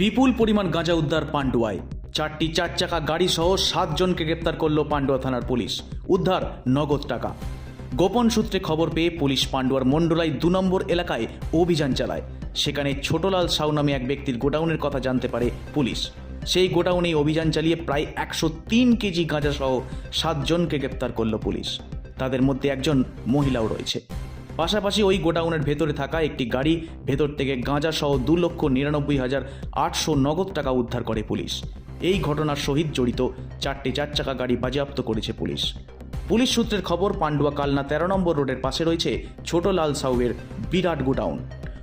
বিপুল পরিমাণ গাঁজা উদ্ধার পান্ডুয়ায়। চারটি চার চাকা গাড়ি সহ সাতজনকে গ্রেপ্তার করল পান্ডুয়া থানার পুলিশ। উদ্ধার নগদ টাকা। গোপন সূত্রে খবর পেয়ে পুলিশ পান্ডুয়ার মন্ডলাই দু নম্বর এলাকায় অভিযান চালায়। সেখানে ছোটলাল সাউ নামে এক ব্যক্তির গোডাউনের কথা জানতে পারে পুলিশ। সেই গোডাউনেই অভিযান চালিয়ে প্রায় একশো তিন কেজি গাঁজা সহ সাতজনকে গ্রেপ্তার করল পুলিশ। তাদের মধ্যে একজন মহিলাও রয়েছে। পাশাপাশি ওই গোডাউনের ভেতরে থাকা একটি গাড়ি ভেতর থেকে গাঁজা সহ দু লক্ষ নিরানব্বই হাজার আটশো নগদ টাকা উদ্ধার করে পুলিশ। এই ঘটনার সহিত জড়িত চারটি চার চাকা গাড়ি বাজেয়াপ্ত করেছে পুলিশ। পুলিশ সূত্রের খবর, পান্ডুয়া কালনা তেরো নম্বর রোডের পাশে রয়েছে ছোট লাল সাউয়ের বিরাট গোডাউন।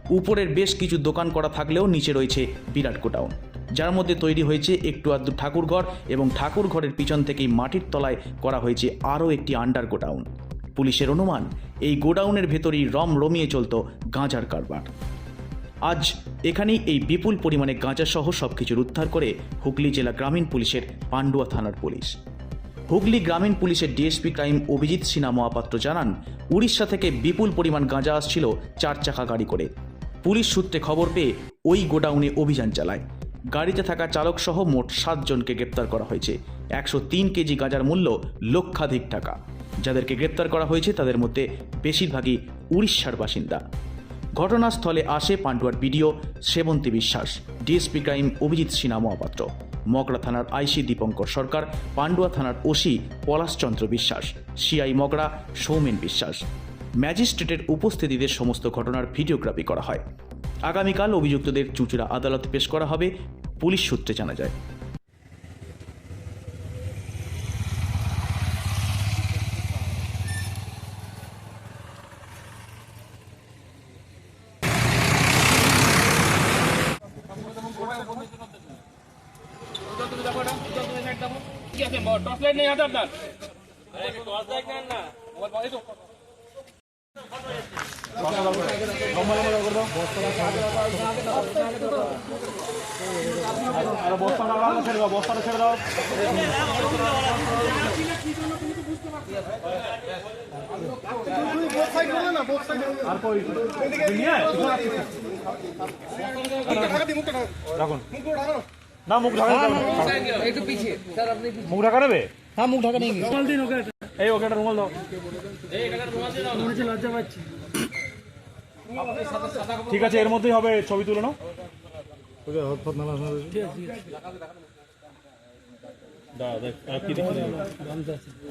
উপরের বেশ কিছু দোকান করা থাকলেও নিচে রয়েছে বিরাট গোডাউন। যার মধ্যে তৈরি হয়েছে একটু আধটু ঠাকুরঘর এবং ঠাকুরঘরের পিছন থেকেই মাটির তলায় করা হয়েছে আরও একটি আন্ডার গোডাউন। পুলিশের অনুমান, এই গোডাউনের ভেতরেই রম রমিয়ে চলত গাঁজার কারবার। আজ এখানেই এই বিপুল পরিমাণে গাঁজাসহ সব কিছুর উদ্ধার করে হুগলি জেলা গ্রামীণ পুলিশের পান্ডুয়া থানার পুলিশ। হুগলি গ্রামীণ পুলিশের ডিএসপি ক্রাইম অভিজিৎ সিনহা মহাপাত্র জানান, উড়িষ্যা থেকে বিপুল পরিমাণ গাঁজা আসছিল চার চাকা গাড়ি করে। পুলিশ সূত্রে খবর পেয়ে ওই গোডাউনে অভিযান চালায়। গাড়িতে থাকা চালক সহ মোট সাতজনকে গ্রেপ্তার করা হয়েছে। একশো তিন কেজি গাঁজার মূল্য লক্ষাধিক টাকা। যাদেরকে গ্রেপ্তার করা হয়েছে, তাদের মধ্যে বেশিরভাগই উড়িষ্যার বাসিন্দা। ঘটনাস্থলে আসে পান্ডুয়ার BDO Sebanti Biswas, DSP crime Abhijit Sinha Mahapatra, Magra থানার আইসি দীপঙ্কর সরকার, পান্ডুয়া থানার ওসি পলাশচন্দ্র বিশ্বাস, সিআই মগরা সৌমেন বিশ্বাস। ম্যাজিস্ট্রেটের উপস্থিতিতে সমস্ত ঘটনার ভিডিওগ্রাফি করা হয়। আগামীকাল অভিযুক্তদের চুচুড়া আদালতে পেশ করা হবে, পুলিশ সূত্রে জানা যায়। টর্চ লাইট নেই হাতে আপনার বস্তাটা ছেড়ে দাও। রাখুন না মুখ ঢাকা যাবে না। একটু পিছিয়ে। স্যার আপনি মুখ ঢাকা নেবে হ্যাঁ মুখ ঢাকা নেই এই ওকে একটা রুমাল দাও। ঠিক আছে এর মধ্যেই হবে ছবি তুলে নাও। দেখি।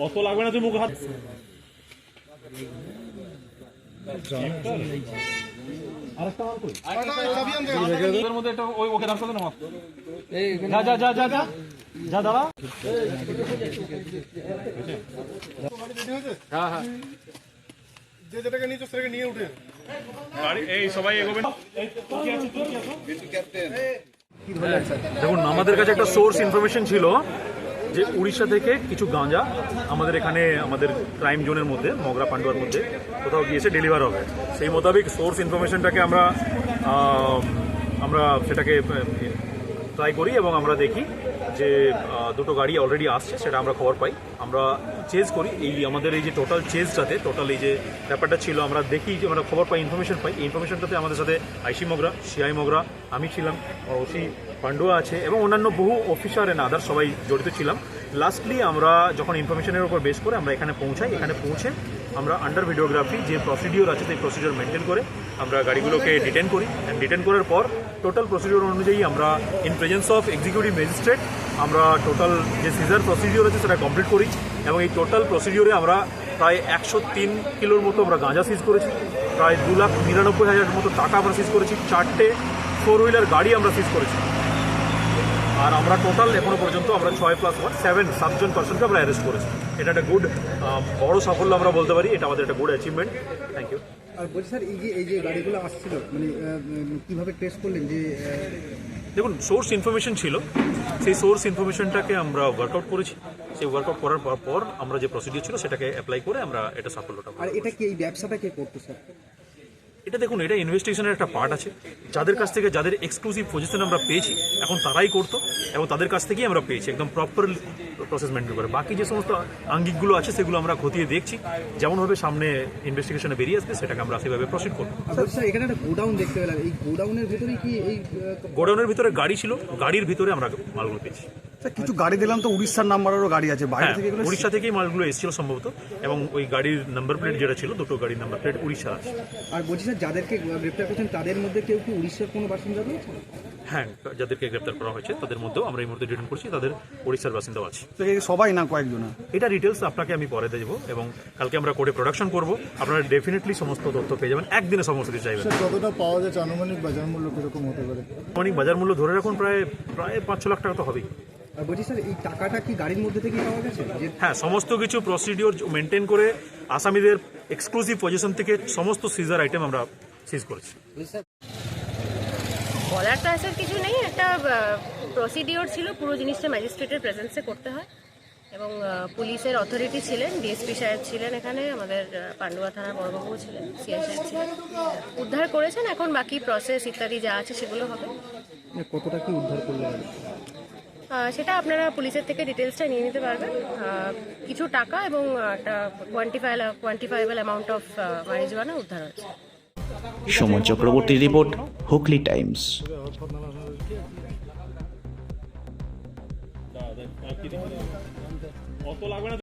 অত লাগবে না তুই মুখ হাত। মধ্যে একটা ওই ওকে করে না এই যা যা যা যা যা। যা দাঁড়া। যে যেটাকে নিয়েছো সেটাকে নিয়ে উঠে। গাড়ি এই সবাই এগোবেন। দেখুন আমাদের কাছে একটা সোর্স ইনফরমেশন ছিল। যে উড়িষ্যা থেকে কিছু গাঁজা আমাদের এখানে, আমাদের ক্রাইম জোনের মধ্যে, মগরা পান্ডুয়ার মধ্যে কোথাও গিয়েছে ডেলিভার হবে। সেই মোতাবেক সোর্স ইনফরমেশনটাকে আমরা আমরা সেটাকে ট্রাই করি এবং আমরা দেখি যে দুটো গাড়ি অলরেডি আসছে, সেটা আমরা খবর পাই। আমরা চেজ করি। এই আমাদের এই যে টোটাল চেজটাতে টোটাল এই যে ব্যাপারটা ছিল, আমরা দেখি যে আমরা খবর পাই ইনফরমেশন পাই। ইনফরমেশনটাতে আমাদের সাথে আইসি মগরা, সিআই মগরা, আমি ছিলাম ওসি পান্ডুয়া আছে, এবং অন্যান্য বহু অফিসার এন্ড আদার সবাই জড়িত ছিলাম। লাস্টলি আমরা যখন ইনফরমেশনের উপর বেস করে আমরা এখানে পৌঁছাই। এখানে পৌঁছে আমরা আন্ডার ভিডিওগ্রাফি যে প্রসিডিওর আছে সেই প্রসিডিওর মেনটেন করে আমরা গাড়িগুলোকে ডিটেন করি। অ্যান্ড ডিটেন করার পর টোটাল প্রসিডিওর অনুযায়ী আমরা in presence of executive magistrate আমরা টোটাল যে সিজার প্রসিডিওর আছে সেটা কমপ্লিট করি এবং এই টোটাল প্রসিডিওরে আমরা প্রায় একশো তিন কিলোর মতো আমরা গাঁজা সিজ করেছি। প্রায় দু লাখ নিরানব্বই হাজার মতো টাকা আমরা সিজ করেছি। চারটে ফোর হুইলার গাড়ি আমরা সিজ করেছি। আর আমরা টোটাল এখনও পর্যন্ত আমরা ছয় প্লাস ওয়ান সেভেন সাতজন পার্সনকে আমরা অ্যারেস্ট করেছি। এটা একটা গুড বড় সাফল্য আমরা বলতে পারি। এটা আমাদের একটা গুড অ্যাচিভমেন্ট থ্যাংক ইউ আর বলছি স্যার এই যে এই যে গাড়িগুলো আসছিল মানে কীভাবে টেস্ট করলেন যে দেখুন সোর্স ইনফরমেশন ছিল। সেই সোর্স ইনফরমেশনটাকে আমরা ওয়ার্কআউট করেছি। সেই ওয়ার্কআউট করার পর আমরা যে প্রসিডিউর ছিল সেটাকে অ্যাপ্লাই করে আমরা এটা সাফল্যটা আর এটা কি এই ব্যবসাটা কে করতো স্যার? এটা দেখুন এটা ইনভেস্টিগেশনের একটা পার্ট আছে। যাদের কাছ থেকে যাদের এক্সক্লুসিভ পজিশন আমরা পেয়েছি এখন তারাই করতো এবং তাদের কাছ থেকেই আমরা পেয়েছি একদম প্রপার প্রসেস মেনটেন করে। বাকি যে সমস্ত আঙ্গিকগুলো আছে সেগুলো আমরা খতিয়ে দেখছি। যেমনভাবে সামনে ইনভেস্টিগেশনে বেরিয়ে আসবে সেটাকে আমরা সেভাবে প্রসিড করব। স্যার এখানে একটা গোডাউন দেখতে পেলাম। এই গোডাউনের ভিতরে কি এই গোডাউনের ভিতরে গাড়ি ছিল গাড়ির ভিতরে আমরা মালগুলো পেয়েছি। কিছু গাড়ি দিলাম তো উড়িষ্যার নাম্বারেরও গাড়ি আছে বাইরে হ্যাঁ থেকে এগুলো উড়িষ্যা থেকেই মালগুলো এসেছিল সম্ভবত এবং ওই গাড়ির নাম্বার প্লেট যেটা ছিল দুটো গাড়ির নাম্বার প্লেট উড়িষ্যা আছে। আর বলছি স্যার যাদেরকে গ্রেপ্তার করছেন তাদের মধ্যে কেউ কি উড়িষ্যার কোনো বাসিন্দা রয়েছে? হ্যাঁ যাদেরকে গ্রেপ্তার করা হয়েছে তাদের মধ্যেও আমরা এই মুহূর্তে ডিটেন করছি তাদের ওড়িশার বাসিন্দাও আছে। তো এই সবাই না কয়েকজন? এটা ডিটেলস আপনাকে আমি পরে দেবো এবং কালকে আমরা কোর্টে প্রোডাকশন করব আপনারা ডেফিনেটলি সমস্ত তথ্য পেয়ে যাবেন একদিনে সমস্ত কিছু চাইবেন। কতটা পাওয়া যাচ্ছে আনুমানিক বাজার মূল্য কীরকম হতে পারে? অনেক বাজার মূল্য ধরে রাখুন প্রায় প্রায় পাঁচ ছ লাখ টাকা তো হবেই। বলছি স্যার এই টাকাটা কি গাড়ির মধ্যে থেকেই পাওয়া গেছে? হ্যাঁ সমস্ত কিছু প্রসিডিওর মেনটেন করে আসামিদের এক্সক্লুসিভ পজিশন থেকে সমস্ত সিজার আইটেম আমরা সিজ করেছি। বলার তো আসার কিছু নেই একটা প্রসিডিওর ছিল পুরো জিনিসটা ম্যাজিস্ট্রেটের প্রেজেন্সে করতে হয়। এবং পুলিশের অথরিটি ছিলেন ডিএসপি সাহেব ছিলেন এখানে আমাদের পান্ডুয়া থানার বড়বাবু ছিলেন সিআই সাহেব ছিলেন। উদ্ধার করেছেন এখন বাকি প্রসেস ইত্যাদি যা আছে সেগুলো হবে। মানে কতটা কি উদ্ধার করল গাড়ি আহ, সেটা আপনারা পুলিশের থেকে ডিটেলসটা নিয়ে নিতে পারবেন। কিছু টাকা এবং একটা quantifiable quantifiable amount of marijuana উদ্ধার হয়েছে। সমন চক্রবর্তীর রিপোর্ট হুগলি টাইমস। অত লাগবে না